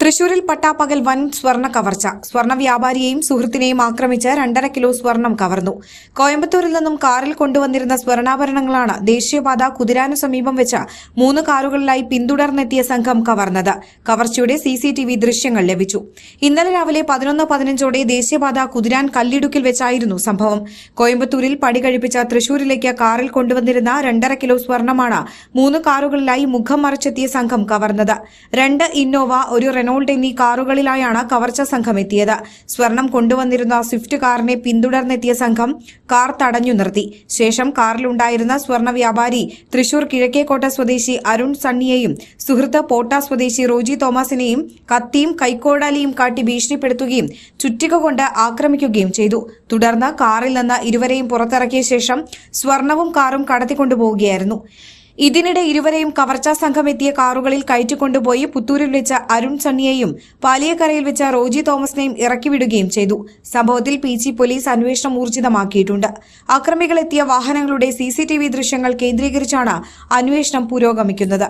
തൃശൂരിൽ പട്ടാപ്പകൽ വൻ സ്വർണ കവർച്ച. സ്വർണ വ്യാപാരിയെയും സുഹൃത്തിനെയും ആക്രമിച്ച് രണ്ടര കിലോ സ്വർണം കവർന്നു. കോയമ്പത്തൂരിൽ നിന്നും കാറിൽ കൊണ്ടുവന്നിരുന്ന സ്വർണാഭരണങ്ങളാണ് ദേശീയപാത കുതിരാനു സമീപം വെച്ച് മൂന്ന് കാറുകളിലായി പിന്തുടർന്നെത്തിയ സംഘം കവർന്നത്. കവർച്ചയുടെ സിസിടിവി ദൃശ്യങ്ങൾ ലഭിച്ചു. ഇന്നലെ രാവിലെ പതിനൊന്ന് പതിനഞ്ചോടെ ദേശീയപാത കുതിരാൻ കല്ലിടുക്കിൽ വെച്ചായിരുന്നു സംഭവം. കോയമ്പത്തൂരിൽ പടി കഴിപ്പിച്ച തൃശൂരിലേക്ക് കാറിൽ കൊണ്ടുവന്നിരുന്ന രണ്ടര കിലോ സ്വർണമാണ് മൂന്ന് കാറുകളിലായി മുഖം മറച്ചെത്തിയ സംഘം കവർന്നത്. രണ്ട് ഇന്നോവ ഒരു റെനോൾഡ് എന്നീ കാറുകളിലായാണ് കവർച്ച സംഘം എത്തിയത്. സ്വർണം കൊണ്ടുവന്നിരുന്ന സ്വിഫ്റ്റ് കാറിനെ പിന്തുടർന്നെത്തിയ സംഘം കാർ തടഞ്ഞു നിർത്തി. ശേഷം കാറിലുണ്ടായിരുന്ന സ്വർണ വ്യാപാരി തൃശൂർ കിഴക്കേക്കോട്ട സ്വദേശി അരുൺ സണ്ണിയെയും സുഹൃത്ത് പോട്ട സ്വദേശി റോജി തോമസിനെയും കത്തിയും കൈക്കോടാലിയും കാട്ടി ഭീഷണിപ്പെടുത്തുകയും ചുറ്റിക കൊണ്ട് ആക്രമിക്കുകയും ചെയ്തു. തുടർന്ന് കാറിൽ നിന്ന് ഇരുവരെയും പുറത്തിറക്കിയ ശേഷം സ്വർണവും കാറും കടത്തിക്കൊണ്ടുപോവുകയായിരുന്നു. ഇതിനിടെ ഇരുവരെയും കവർച്ചാ സംഘം എത്തിയ കാറുകളിൽ കയറ്റിക്കൊണ്ടുപോയി പുത്തൂരിൽ വെച്ച അരുൺ സണ്ണിയെയും പാലിയക്കരയിൽ വെച്ച റോജി തോമസിനെയും ഇറക്കിവിടുകയും ചെയ്തു. സംഭവത്തിൽ പി ജി പോലീസ് അന്വേഷണം ഊർജിതമാക്കിയിട്ടുണ്ട്. അക്രമികളെത്തിയ വാഹനങ്ങളുടെ സിസിടിവി ദൃശ്യങ്ങൾ കേന്ദ്രീകരിച്ചാണ് അന്വേഷണം പുരോഗമിക്കുന്നത്.